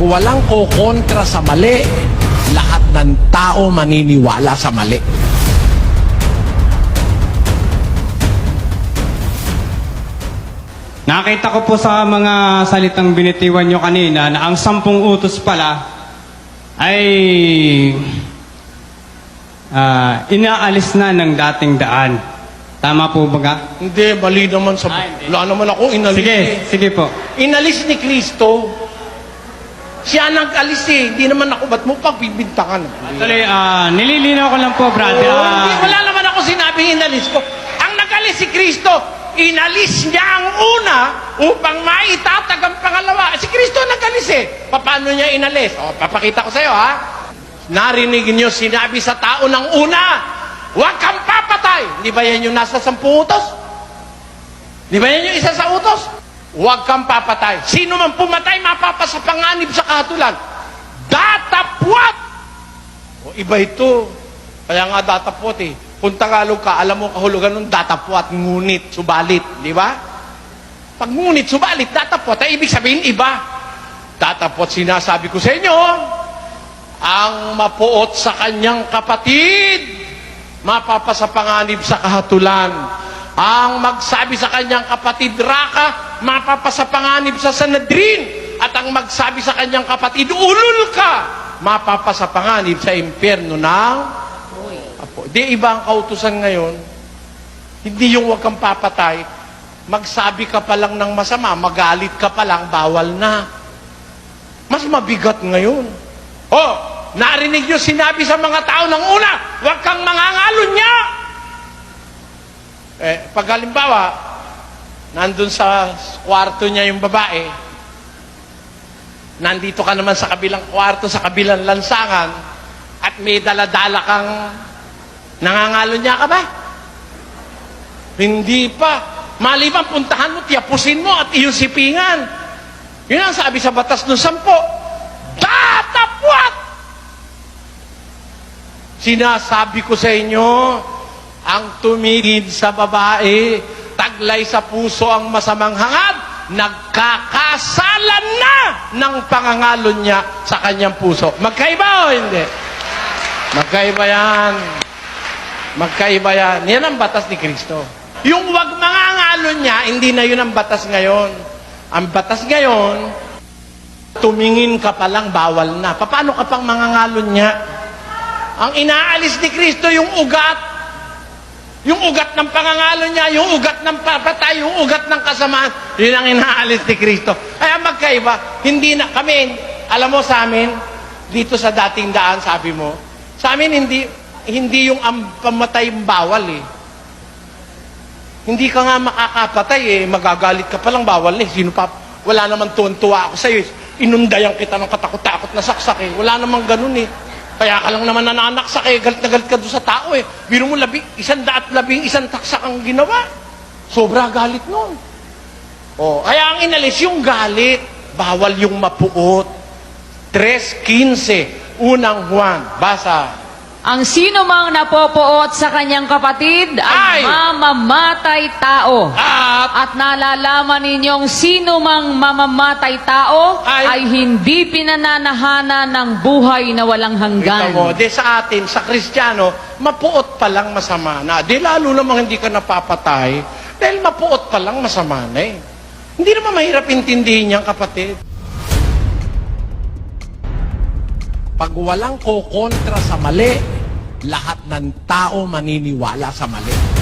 walang kokontra sa mali, lahat ng tao maniniwala sa mali. Nakita ko po sa mga salitang binitiwan nyo kanina na ang sampung utos pala ay ah, inaalis na ng dating daan. Tama po ba ga? Hindi, mali naman sa... Ah, hindi. Wala naman ako inalis Sige, sige po. Inalis ni Kristo. Siya nag-alis eh. Hindi naman ako, ba't mo pagbibintangan? Actually, ah, nililinaw ko lang po, brother. Ah, hindi, wala naman ako sinabing inalis ko. Ang nag-alis si Kristo, inalis niya ang una upang maitatag ang pangalawa. Si Kristo nag-alis eh. Paano niya inalis? O, papakita ko sa'yo ha. Narinig niyo sinabi sa tao ng una, huwag kang papatay. Di ba yan yung nasa sampung utos? Di ba yan yung isa sa utos? Huwag kang papatay. Sino man pumatay, mapapasa panganib sa kahatulan. Datapwat! O iba ito. Kaya nga datapwat eh. Kung Tagalog ka, alam mo kahulugan ng datapwat, ngunit, subalit. Di ba? Pag ngunit, subalit, datapwat, ay ibig sabihin iba. Datapwat, sinasabi ko sa inyo, ang mapuot sa kanyang kapatid, mapapasa panganib sa kahatulan. Ang magsabi sa kanyang kapatid Raka, mapapasa panganib sa Sanadrin. At ang magsabi sa kanyang kapatid Ulul ka, mapapasa panganib sa impyerno ng Apo. Di iba ang kautusan ngayon. Hindi yung huwag kang papatay. Magsabi ka pa lang ng masama, magalit ka pa lang, bawal na. Mas mabigat ngayon. Oh, narinig nyo sinabi sa mga tao ng una, huwag kang mangangalon niya. Eh, pag halimbawa, nandun sa kwarto niya yung babae, nandito ka naman sa kabilang kwarto, sa kabilang lansangan, at may daladala kang nangangalon niya ka ba? Hindi pa. Maliban puntahan mo, tiyapusin mo at iyong sipingan. Yun ang sabi sa batas ng sampo. Tatapwat! Sinasabi ko sa inyo, ang tumigid sa babae, taglay sa puso ang masamang hangad, nagkakasalan na ng pangangalon niya sa kanyang puso. Magkaiba o hindi? Magkaiba yan. Magkaiba yan. Yan ang batas ni Kristo. Yung wag mangangalon niya, hindi na yun ang batas ngayon. Ang batas ngayon, tumingin ka pa lang, bawal na. Paano ka pang mangangalon niya? Ang inaalis ni Kristo yung ugat. Yung ugat ng pangangalo niya, yung ugat ng papatay, yung ugat ng kasamaan, yun ang inaalis ni Kristo. Kaya magkaiba, hindi na kami, alam mo sa amin, dito sa dating daan, sabi mo, sa amin hindi, hindi yung ang pamatay bawal eh. Hindi ka nga makakapatay eh, magagalit ka palang bawal eh. Sino pa, wala naman tuwan-tuwa ako sa'yo eh. Inundayan kita ng katakot-takot na saksak eh. Wala namang ganun eh. Kaya ka lang naman nananaksak eh, galit na galit ka doon sa tao eh. Biro mo labi, isang daat labing isang taksak ang ginawa. Sobra galit nun. Oh, kaya ang inalis yung galit, bawal yung mapuot. 3.15, unang Juan, basa. Ang sino mang napopoot sa kanyang kapatid Ay! ay, mamamatay tao. At At nalalaman ninyong sino mang mamamatay tao Ay! ay, hindi pinananahana ng buhay na walang hanggan. mo, di sa atin, sa Kristiyano, mapuot pa lang masama na. Di lalo namang hindi ka napapatay, dahil mapuot pa lang masama na eh. Hindi naman mahirap intindihin yan, kapatid. Pag walang kokontra sa mali, lahat ng tao maniniwala sa mali.